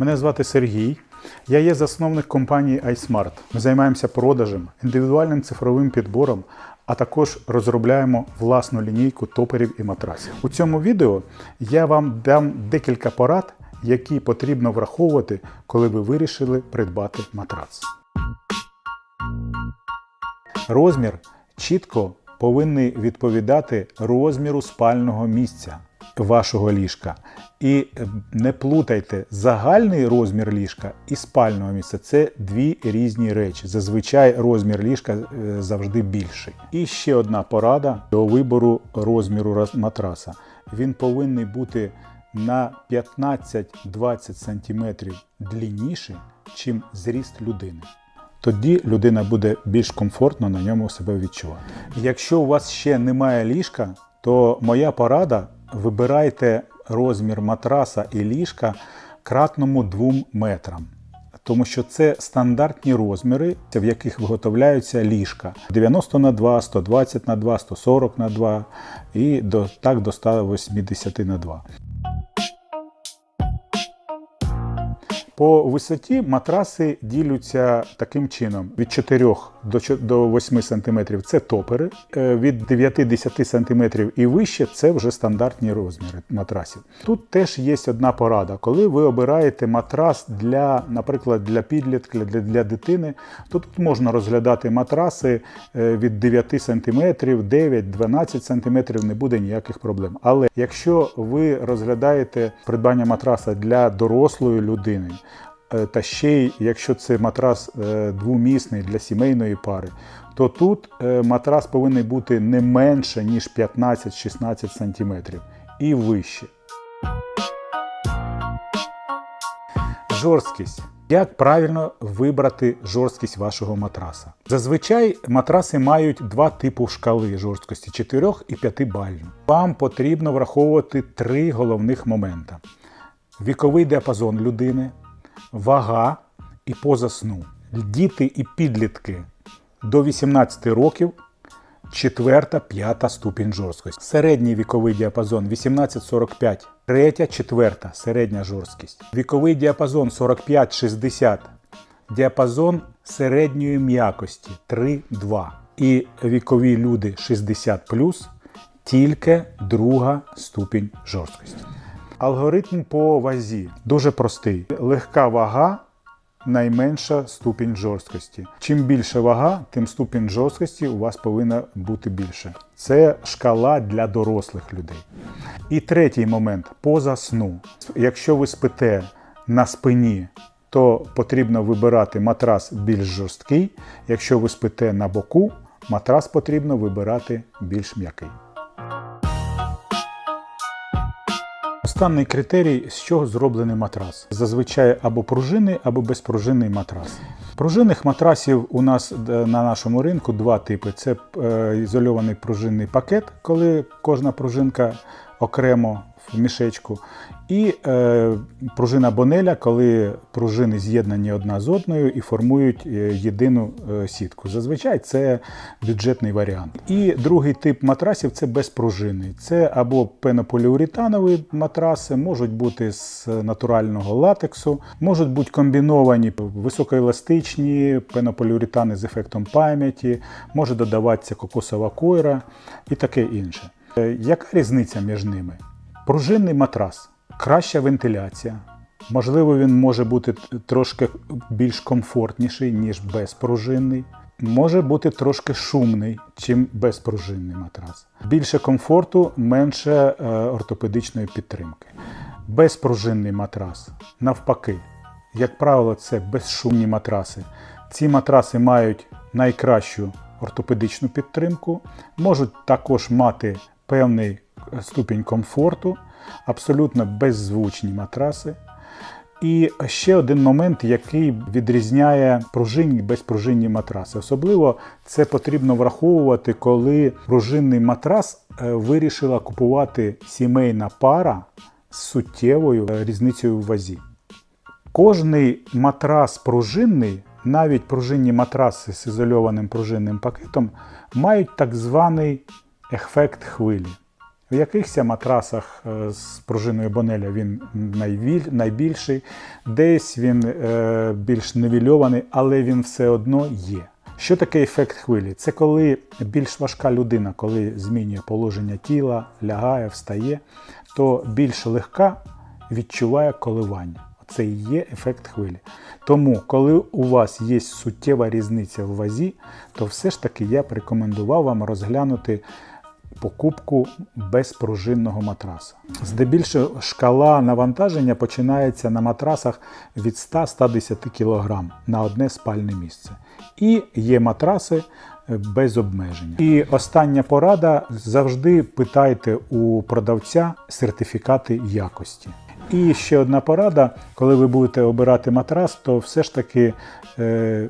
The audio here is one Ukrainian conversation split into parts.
Мене звати Сергій. Я є засновник компанії iSmart. Ми займаємося продажем, індивідуальним цифровим підбором, а також розробляємо власну лінійку топерів і матрасів. У цьому відео я вам дам декілька порад, які потрібно враховувати, коли ви вирішили придбати матрац. Розмір чітко повинний відповідати розміру спального місця вашого ліжка. І е, не плутайте загальний розмір ліжка і спального місця. Це дві різні речі. Зазвичай розмір ліжка е, завжди більший. І ще одна порада до вибору розміру матраса. Він повинен бути на 15-20 см длинніший, чим зріст людини. Тоді людина буде більш комфортно на ньому себе відчувати. Якщо у вас ще немає ліжка, то моя порада вибирайте розмір матраса і ліжка кратному 2 метрам. Тому що це стандартні розміри, в яких виготовляються ліжка 90 на 2, 120 на 2, 140 на 2 і до, так до 180 на 2. По висоті матраси діляться таким чином: від 4 до чо- до 8 см це топери, е, від 9-10 см і вище це вже стандартні розміри матрасів. Тут теж є одна порада. Коли ви обираєте матрас для, наприклад, для підлітка, для, для дитини, то тут можна розглядати матраси е, від 9 см, 9-12 см не буде ніяких проблем. Але якщо ви розглядаєте придбання матраса для дорослої людини, та ще й якщо це матрас е, двомісний для сімейної пари, то тут е, матрас повинен бути не менше, ніж 15-16 см і вище. Жорсткість. Як правильно вибрати жорсткість вашого матраса? Зазвичай матраси мають два типи шкали жорсткості 4 і 5 бальну. Вам потрібно враховувати три головних моменти: віковий діапазон людини, вага і поза сну. Діти і підлітки до 18 років четверта, п'ята ступінь жорсткості. Середній віковий діапазон 18-45, третя, четверта середня жорсткість. Віковий діапазон 45-60, діапазон середньої м'якості 3-2. І вікові люди 60 тільки друга ступінь жорсткості. Алгоритм по вазі дуже простий. Легка вага найменша ступінь жорсткості. Чим більше вага, тим ступінь жорсткості у вас повинна бути більше. Це шкала для дорослих людей. І третій момент поза сну. Якщо ви спите на спині, то потрібно вибирати матрас більш жорсткий. Якщо ви спите на боку, матрас потрібно вибирати більш м'який. Останній критерій, з чого зроблений матрас. Зазвичай або пружинний, або безпружинний матрас. Пружинних матрасів у нас е, на нашому ринку два типи: це е, ізольований пружинний пакет, коли кожна пружинка окремо в мішечку, і е, пружина бонеля, коли пружини з'єднані одна з одною і формують е, єдину е, сітку. Зазвичай це бюджетний варіант. І другий тип матрасів це безпружинний. Це або пенополіуретанові матраси, можуть бути з натурального латексу, можуть бути комбіновані високоеластичні пенополіуретани з ефектом пам'яті, може додаватися кокосова койра і таке інше. Е, Яка різниця між ними? Пружинний матрас, краща вентиляція. Можливо, він може бути трошки більш комфортніший, ніж безпружинний. Може бути трошки шумний, чим безпружинний матрас. Більше комфорту, менше е, ортопедичної підтримки. Безпружинний матрас, навпаки, як правило, це безшумні матраси. Ці матраси мають найкращу ортопедичну підтримку, можуть також мати певний ступінь комфорту, абсолютно беззвучні матраси. І ще один момент, який відрізняє пружинні і безпружинні матраси. Особливо це потрібно враховувати, коли пружинний матрас е, вирішила купувати сімейна пара з суттєвою е, різницею в вазі. Кожний матрас пружинний, навіть пружинні матраси з ізольованим пружинним пакетом, мають так званий ефект хвилі. В якихось матрасах е, з пружиною Бонеля він найбільший, десь він е, більш невільований, але він все одно є. Що таке ефект хвилі? Це коли більш важка людина, коли змінює положення тіла, лягає, встає, то більш легка відчуває коливання. Це і є ефект хвилі. Тому, коли у вас є суттєва різниця в вазі, то все ж таки я б рекомендував вам розглянути покупку безпружинного матраса. Здебільшого шкала навантаження починається на матрасах від 100-110 кг на одне спальне місце. І є матраси е, без обмеження. І остання порада: завжди питайте у продавця сертифікати якості. І ще одна порада, коли ви будете обирати матрас, то все ж таки е,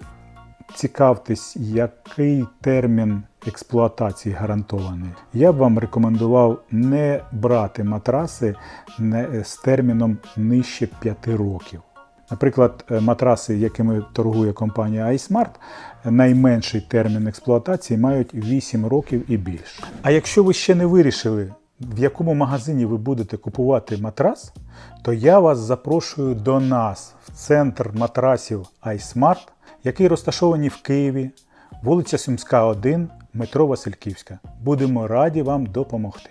цікавтесь, який термін експлуатації гарантований. Я б вам рекомендував не брати матраси з терміном нижче 5 років. Наприклад, е, матраси, якими торгує компанія iSmart, найменший термін експлуатації мають 8 років і більше. А якщо ви ще не вирішили, в якому магазині ви будете купувати матрас, то я вас запрошую до нас в центр матрасів iSmart, який розташований в Києві, вулиця Сумська, 1, метро Васильківська. Будемо раді вам допомогти.